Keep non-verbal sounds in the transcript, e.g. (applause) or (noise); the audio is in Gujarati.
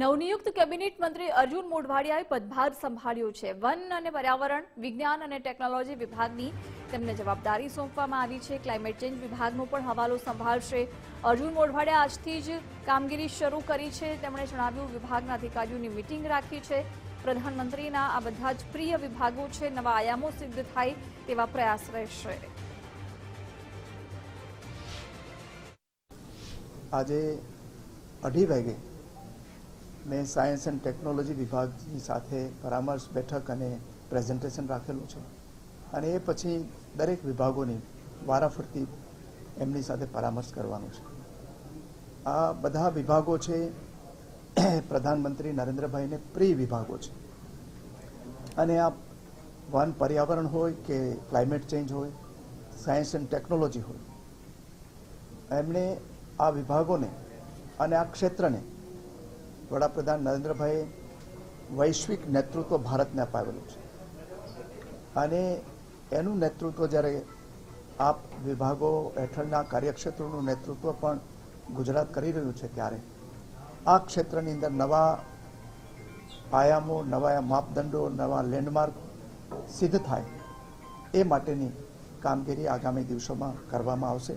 નવનિયુક્ત કેબિનેટ મંત્રી અર્જુન મોઢવાડિયાએ પદભાર સંભાળ્યો છે. વન અને પર્યાવરણ, વિજ્ઞાન અને ટેકનોલોજી વિભાગની તેમને જવાબદારી સોંપવામાં આવી છે. ક્લાઇમેટ ચેન્જ વિભાગનો પણ હવાલો સંભાળશે. અર્જુન મોઢવાડિયા આજથી જ કામગીરી શરૂ કરી છે. તેમણે જણાવ્યું, વિભાગના અધિકારીઓની મિટિંગ રાખી છે. પ્રધાનમંત્રીના આ બધા જ પ્રિય વિભાગો છે. નવા આયામો સિદ્ધ થાય તેવા પ્રયાસ રહેશે. આજે અઢી વાગે મેં સાયન્સ એન્ડ ટેકનોલોજી વિભાગની સાથે પરામર્શ, બેઠક અને પ્રેઝન્ટેશન રાખેલું છે. અને એ પછી દરેક વિભાગોની વારાફરતી એમની સાથે પરામર્શ કરવાનો છે. આ બધા વિભાગો છે, (clears throat) પ્રધાનમંત્રી નરેન્દ્રભાઈને પ્રિય વિભાગો છે. અને આ વન પર્યાવરણ હોય કે ક્લાઇમેટ ચેન્જ હોય, સાયન્સ એન્ડ ટેકનોલોજી હોય, એમણે આ વિભાગોને અને આ ક્ષેત્રને વડાપ્રધાન નરેન્દ્રભાઈએ વૈશ્વિક નેતૃત્વ ભારતને અપાવેલું છે. અને એનું નેતૃત્વ જ્યારે આપ વિભાગો હેઠળના કાર્યક્ષેત્રોનું નેતૃત્વ પણ ગુજરાત કરી રહ્યું છે ત્યારે, આ ક્ષેત્રની અંદર નવા આયામો, નવા માપદંડો, નવા લેન્ડમાર્ક સિદ્ધ થાય એ માટેની કામગીરી આગામી દિવસોમાં કરવામાં આવશે.